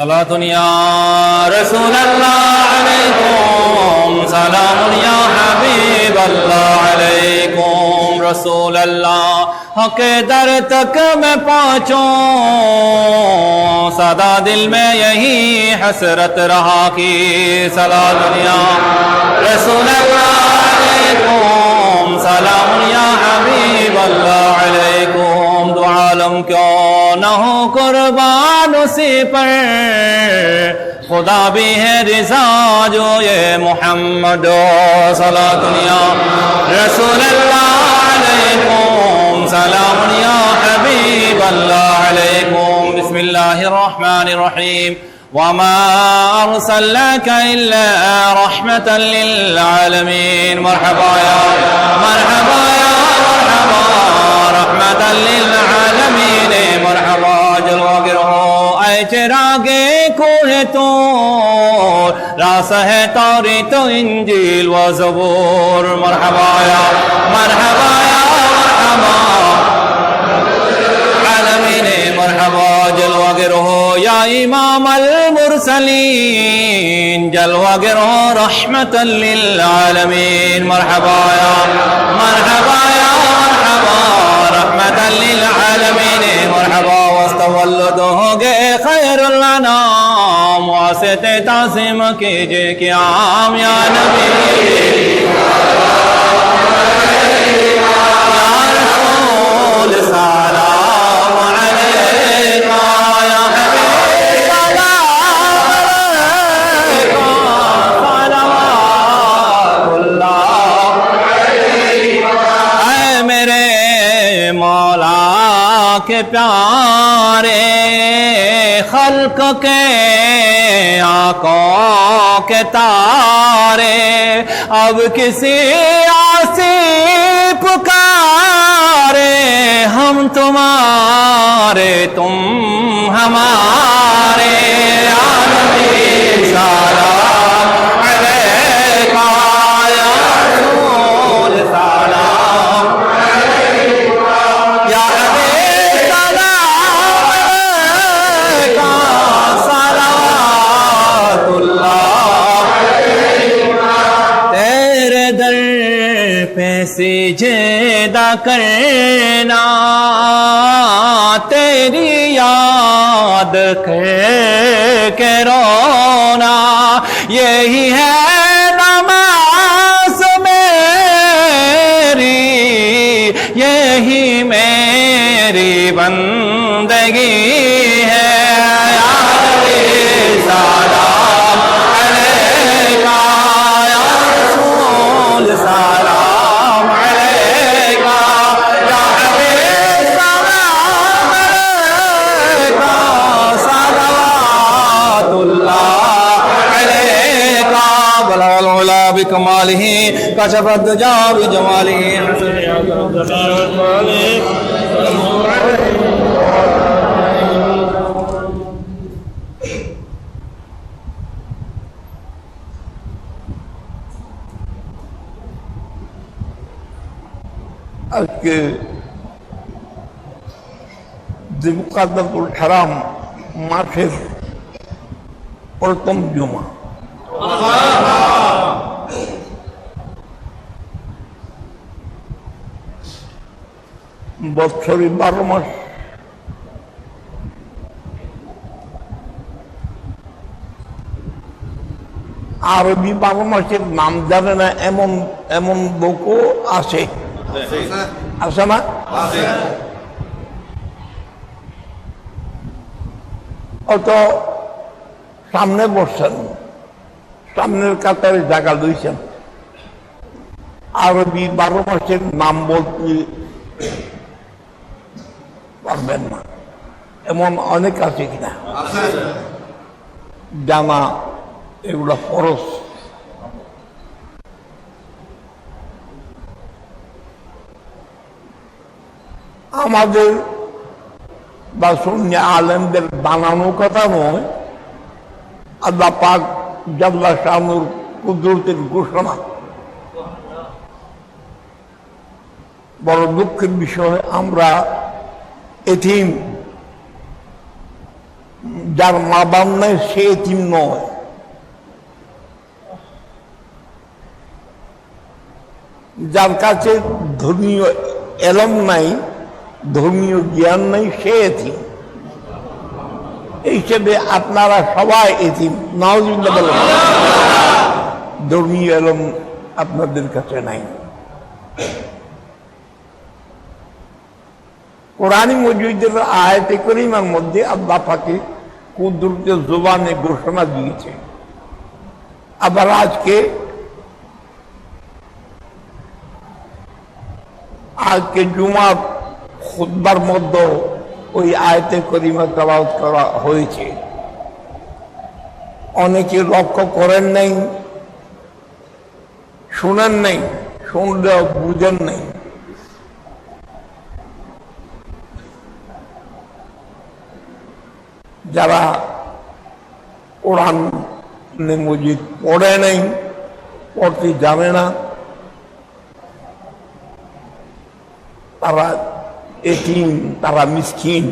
صلاة يا رسول الله عليكم سلام يا حبيب الله عليكم رسول الله حق در تک میں پہنچوں سدا دل میں یہی حسرت رہا کی صلاة دنیا رسول اللہ علیکم سلام یا حبیب اللہ علیکم دعالم کیوں نہ ہو قربان سے پر خدا بھی ہے رضا جو یہ محمد صلاح دنیا رسول اللہ علیکم سلام یا حبیب اللہ علیکم بسم اللہ الرحمن الرحیم وما أرسلناك إلا رحمة للعالمين مرحبا يا مرحبا يا مرحبا رحمة للعالمين مرحبا جلوہ گرو اے چراغے کوہ تو راس ہے توری تو انجیل و زبور. مرحبا یا مرحبا یا مرحبا. مرحبا جلوہ گرو یا إمام المرسلين جلوہ گرو رحمة للعالمين. مرحبا یا مرحبا مرحبا للعالمين. مرحبا واستولده خير لنا مواسطة تعظيم کیجئے عام يا نبي. رسول سلام प्यारे खल्क के आका के तारे अब किसी आसी पुकारे हम तुम्हारे तुम हमारे आनंदी सारा کرنا تیری یاد کر کے رونا یہی ہے نماز میری یہی میری بند كشف الدجى بجماله کہ دمقدت الحرام ماخذ اور تم جمعہ۔ বছরে বারো মাস। আরবি বারো মাসের নাম জানে না, এমন এমন লোকও আছে। আছে না? অত সামনে বসছেন, সামনের কাতারে জায়গা লইছেন। আরবি বারো মাসের নাম বলতে পারবেন না। এমন অনেক আছে কিনা? জানা এগুলো খরচ আমাদের বা শূন্য আলেমদের বানানো কথা নয় আল্লাহ পাক জাল্লা শানুর কুদরতের ঘোষণা। বড় দুঃখের বিষয় আমরা এথিম যার মা বাপ নাই, সে এথিম নয়। যার কাছে ধর্মীয় এলম নাই, ধর্মীয় জ্ঞান নাই, সে এথিম এই হিসেবে আপনারা সবাই এথিম নওয়াজুল্লাহ বলেন। ধর্মীয় এলম আপনাদের কাছে নাই। কোরআনী মজুদের আয়তে করিমার মধ্যে আল্লাহ পাকে কুদরতের জোবানে ঘোষণা দিয়েছে। আবার আজকে আজকে জুমার খুদ্বার মধ্যে ওই আয়তে করিমা তেলাওয়াত করা হয়েছে। অনেকে লক্ষ্য করেন নাই, শুনেন নাই, শুনলেও বুঝেন নাই। যারা কোরআন মজিদ পড়ে নাই, পড়তে জানে না, তারা এটিম তারা মিসকিন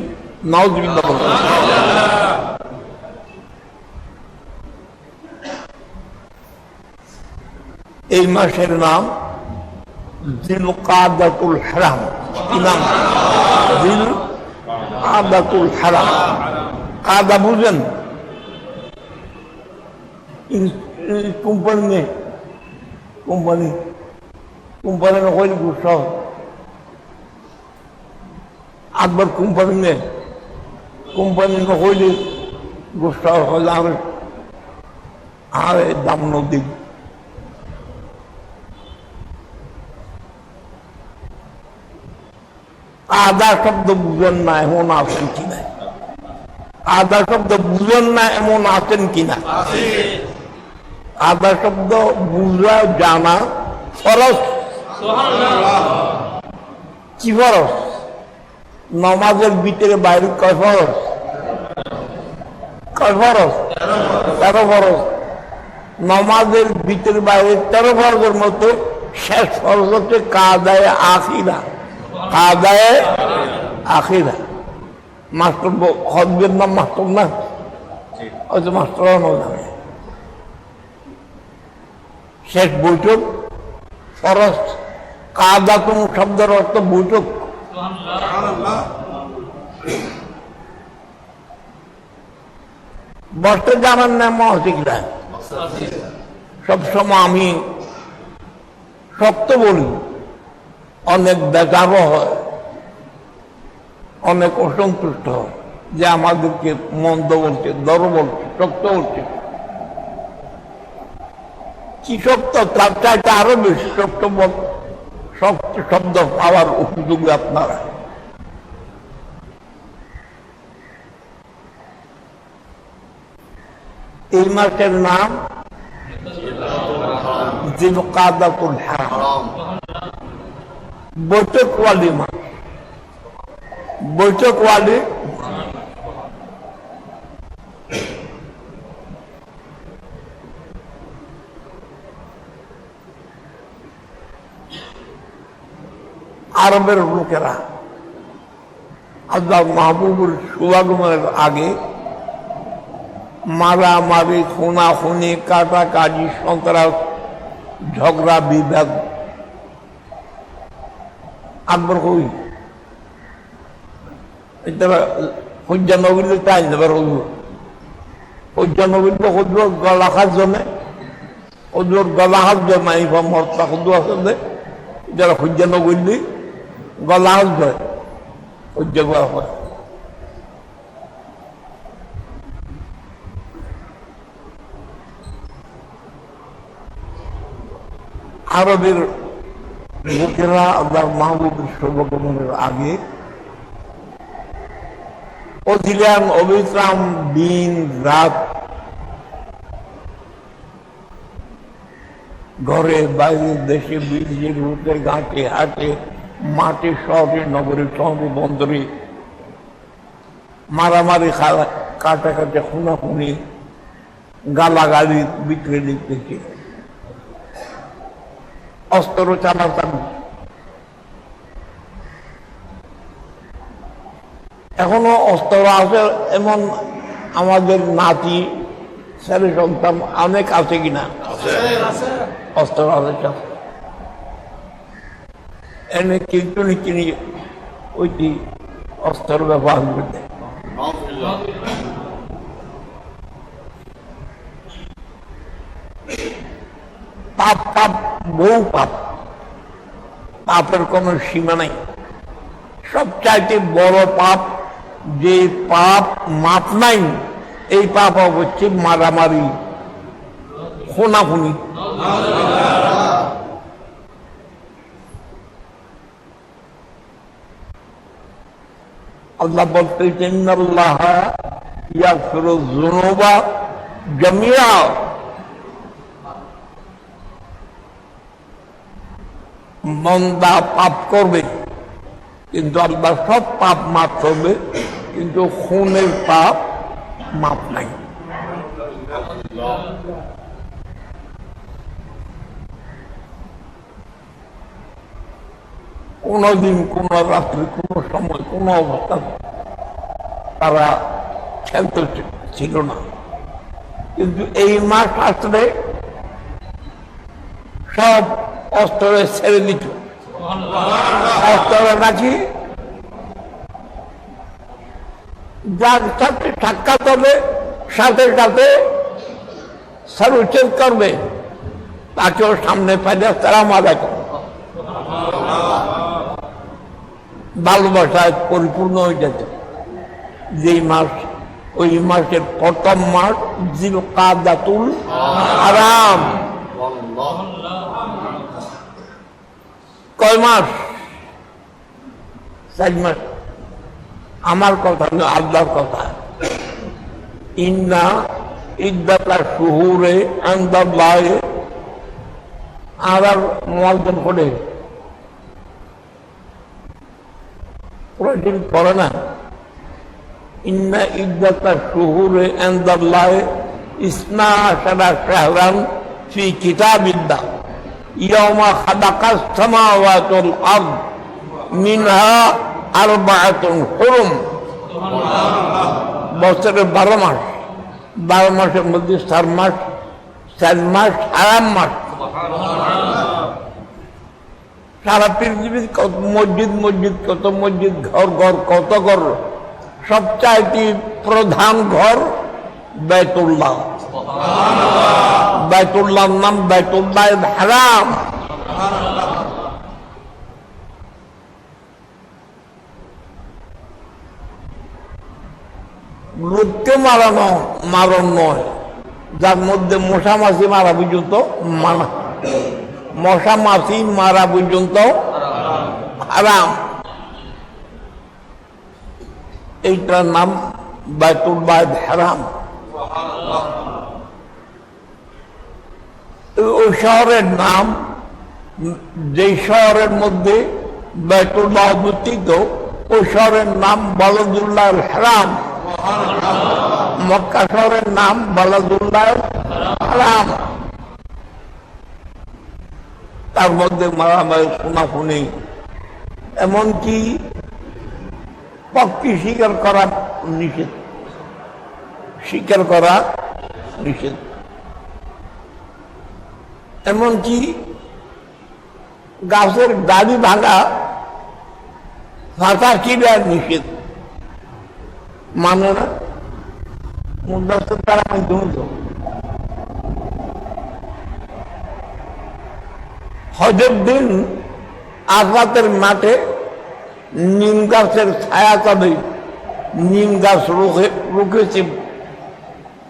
এই মাসের নাম দিল কাদাতুল হারাম নাম? দিল কাদাতুল হারাম। কোম্পানি নেই। কোম্পানি কোম্পানি হইল গুসা আকবর কোম্পানি নেই। কোম্পানি হইলে গুসা হইলে আর আর দাম নদী। আদা শব্দ বুঝেন না এমন আছেন কিনা আদা শব্দ বুঝেন না এমন আছেন কিনা? আদা শব্দ বুঝা জানা ফরস কি ফরস নমাজের ভিতরে বাইরে কয় ফরস কয় ফরস তেরো ফরস নমাজের ভিতরে বাইরে তেরো ফরজের মতো শেষ ফরজ হচ্ছে কাদায় আখিরা। কাদায় আখিরা। মাস্টার হজবের নাম মাস্টার না? হয়তো মাস্টার জানে শেষ বৈঠক। কাদা কোন শব্দের অর্থ বৈঠক। বসতে জানার নাম মহাশিকরা সবসময় আমি সত্য বলি। অনেক বেকারও হয়। অনেক অসন্তুষ্ট। হয় যে আমাদেরকে মন্দ বলছে, দর বলছে, শক্ত বলছে। কি শক্ত? তার চাইতে আরও বেশি শক্ত বল, শক্ত শব্দ পাওয়ার উপযোগী আপনারা। এই মাসের নাম জিলকাদাতুল হারাম। বৈঠক ওয়ালি মাস। বৈঠক ওয়ালি আরবের লোকেরা আল্লাহ মাহবুবুর সুবাগমের আগে মারামারি, খুনাখুনি, কাটাকাটি, সন্ত্রাস, ঝগড়া বিবাদ আকবর কই হজ্জা নবীর তাই দেবার হইব হজ্জা নবীর হজুর গলা খার জমে হজুর গলা হাত জমে এই মর্তা হজু আছে যারা হজ্জা নবীর গলা হাত জয় হজ্জা করা হয় আরবের লোকেরা আল্লাহ মাহবুবের শুভগমনের আগে ছিলেন অবিশ্রাম দিন রাত ঘরে বাইরে দেশে বিদেশে রুটে ঘাটে, হাটে, মাঠে, শহরে, নগরে, শহরে, বন্দরে মারামারি খাওয়া কাটাকাটি, খুনাখুনি, গালাগালি বিক্রি দিতেছে। অস্ত্র চালাতাম এখনও অস্ত্র আছে এমন আমাদের নাতি ছেলে সন্তান অনেক আছে কিনা? অস্ত্র আছে এনে কিন্তু কিনি ওইটি অস্ত্র ব্যবহার করতে। পাপ পাপ বহু পাপ। পাপের কোনো সীমা নাই। সবচাইতে বড় পাপ যে পাপ মাপ নাই, এই পাপ হচ্ছে মারামারি, খুনাখুনি। আল্লাহ বলতেছেন আল্লাহ ইয়াগফিরু যুনুবা মন্দা পাপ করবে, কিন্তু আল্লাহ সব পাপ মাফ করবে। কিন্তু খুনের পাপ মাপ নাই। কোনদিন, কোন রাত্রে, কোন সময়, কোন অবস্থা তারা খেলতে ছিল না। কিন্তু এই মাস আসলে সব অস্ত্রে ছেড়ে দিত। অস্ত্রে নাকি যার সাথে সাক্ষাৎ হবে, সাথে সাথে সর্বোচ্ছেদ করবে। তাকেও সামনে পাইলে তারা মারা করবে ভালোবাসায় পরিপূর্ণ হয়ে যেত যেই মাস, ওই মাসের প্রথম মাস জিল কাদাতুল আরাম। কয় মাস? চার মাস। আমার কথা না, আল্লাহর কথা। ইন্না ইদ্দাতা শুহুরে, আন্দাল্লাহে আর মলজন করে প্রতিদিন পড়ে না। ইন্না ইদ্দাতা শুহুরে, আন্দাল্লাহে ইসনা আশারা শাহরান ফি কিতাবিল্লাহ। ইয়াউমা খালাকাস সামাওয়াতুল আরদ, মিনহা আরবাআতুন হুরুম। বছরের বারো মাস। বারো মাসের মধ্যে চার মাস চার মাস, আরাম মাস। সারা পৃথিবীর কত মসজিদ মসজিদ, কত মসজিদ, ঘর ঘর, কত ঘর। সবচাইতে প্রধান ঘর বেতুল্লাহ বেতুল্লাহর নাম বেতুল্লাহ হারাম। লোককে মারানো, মারণ নয়। যার মধ্যে মশা মাছি মারা পর্যন্ত মানা। মশা মাছি মারা পর্যন্ত হারাম। এইটার নাম বাইতুল বায়দ হারাম। ওই শহরের নাম যে শহরের মধ্যে বাইতুল বাহ অবস্থিত, ওই শহরের নাম বলদুল্লাহ হারাম। মক্কা শহরের নাম বালাদুল্লাহ তার মধ্যে মারামারি, খুনাখুনি, এমনকি পক্ষী স্বীকার করা নিষেধ। স্বীকার করা নিষেধ। এমনকি গাছের দাড়ি ভাঙা ফাঁকা কিনা নিষেধ। মানে না মুদাসের তারা মাধ্যমে তো হজের দিন আজরাতের মাঠে নিম গাছের ছায়া তবে নিম গাছ রুখে রুখেছে।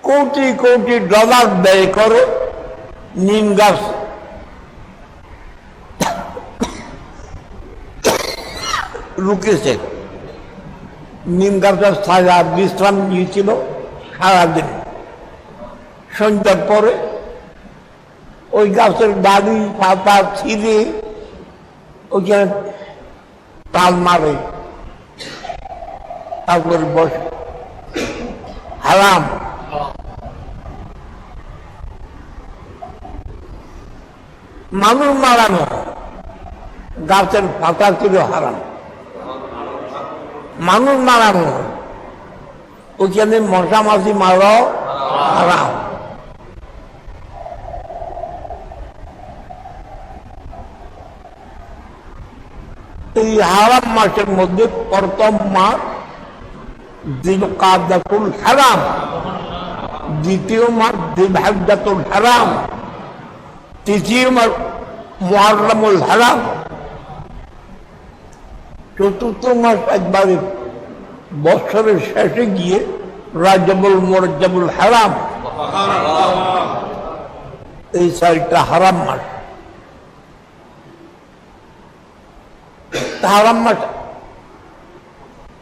কোটি কোটি ডলার ব্যয় করে নিম গাছ। লুকিয়েছে নিম গাছটা ছায়া বিশ্রাম নিয়েছিল সারাদিন। সন্ধ্যার পরে ওই গাছের ডালি পাতা ছিঁড়ে ওইখানে তাল মারে। তারপরে বসে, হারাম। মানুষ মারানো গাছের পাতা ছিল হারাম মানুষ মারানো ওইখানে মশা মাছি মারাও হারাম এই হারাম মাসের মধ্যে প্রথম মাস দিল কাদাতুল হারাম দ্বিতীয় মাস দিল হাজাতুল হারাম তৃতীয় মাস মহারমুল হারাম চতুর্থ মাস একবারে বছরের শেষে গিয়ে রাজবুল মরজাবুল হারাম। এই চারটা হারাম মাস। হারাম মাস।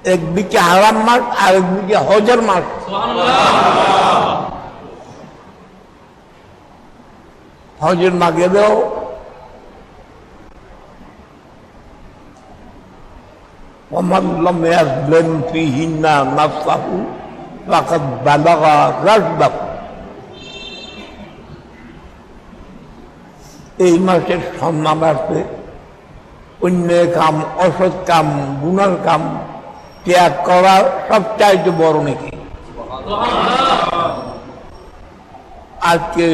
একদিকে হারাম মাস আর একদিকে হজের মাস। হজের না ومن لم يظلم فيهن نفسه فقد بلغ رشده এই মাসের সম্মানার্থে অন্য কাম অসৎ কাম গুণার কাম ত্যাগ করা সবচাইতে বড় নাকি আজকে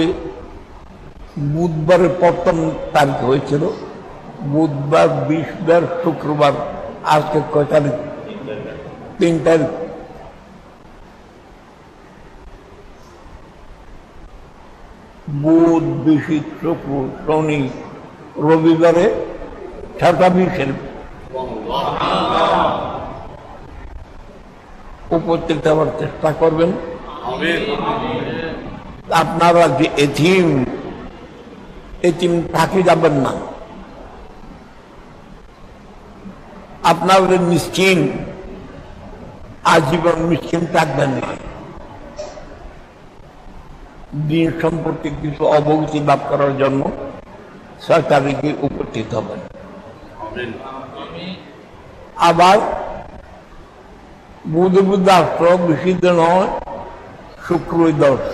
বুধবারের প্রথম তারিখ হয়েছিল বুধবার বৃহস্পতিবার শুক্রবার আজকে কয় তারিখ তিন তারিখ বুধ বিশিক শুক্র শনি রবিবারে ছটা বিশের উপস্থিত হওয়ার চেষ্টা করবেন। আপনারা যে এথিম এথিম থাকি যাবেন না। আপনাদের মিসকিন আজীবন মিসকিন থাকবেন না। দিন সম্পর্কে কিছু অবগতি লাভ করার জন্য ছয় তারিখে উপস্থিত হবেন আবার বুধ বুধ রাষ্ট্র বিশুদ্ধ নয় শুক্র দশ।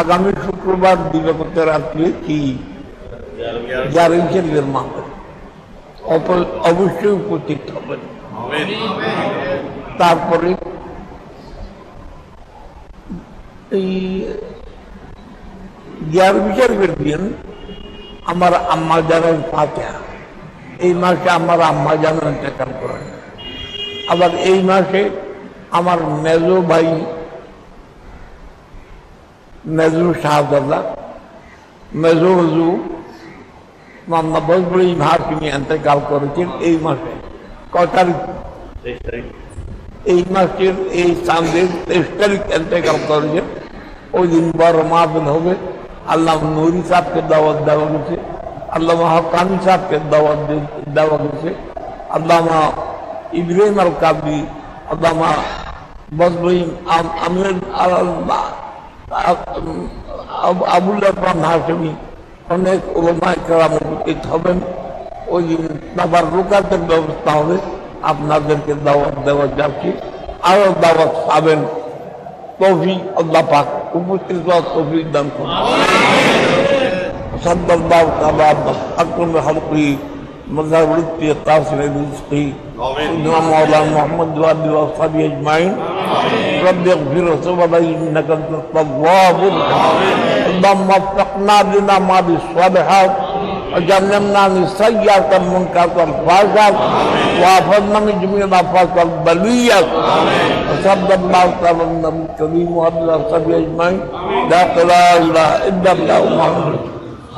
আগামী শুক্রবার দিবাগত রাত্রে কি? জারি শরীরের মাহফিল। অবশ্যই উপস্থিত হবেন। তারপরে এই জ্ঞান বিচার দিন আমার আম্মা জানার ফাতেহা। এই মাসে আমার আম্মা জানার ইন্তেকাল করেন। আবার এই মাসে আমার মেজো ভাই, মেজু শাহজাদা, মেজো হজু মামলা বজবড়ি ভাসিনী ইন্তেকাল করেছেন এই মাসে। ক তারিখ? এই মাসের এই চাঁদের তেইশ তারিখ ইন্তেকাল করেছেন। ওই দিন বড় মাহফিল হবে। আল্লাহ নুরি সাহকে দাওয়াত দেওয়া গেছে আল্লাহ হকানি সাহকে দাওয়াত দেওয়া গেছে আল্লামা ইব্রাহিম আল কাবি আল্লামা বজবইম আমির আবুল রহমান হাসমি অনেক ওলামায় কেরাম উপস্থিত হবেন ওই দিন তারপর রোকাতের ব্যবস্থা হবে আপনাদেরকে দাওয়াত দেওয়া যাচ্ছে আরো দাওয়াত পাবেন তৌফিক আল্লাহ পাক উপস্থিত হওয়ার তৌফিক দান করুন صلى الله تعالى على أكرم خلقه مظهر رزقه قاصر رزقه سيدنا مولانا محمد وآله وأصحابه أجمعين رب اغفر ذنوبنا انك انت التواب اللهم وفقنا لنا ما بالصالحات. وجنبنا من سيئات المنكرات الفاسد وعافنا من جميع الافات البلية وصلى الله تعالى النبي الكريم وعلى اصحابه أجمعين. لا إله إلا الله محمد.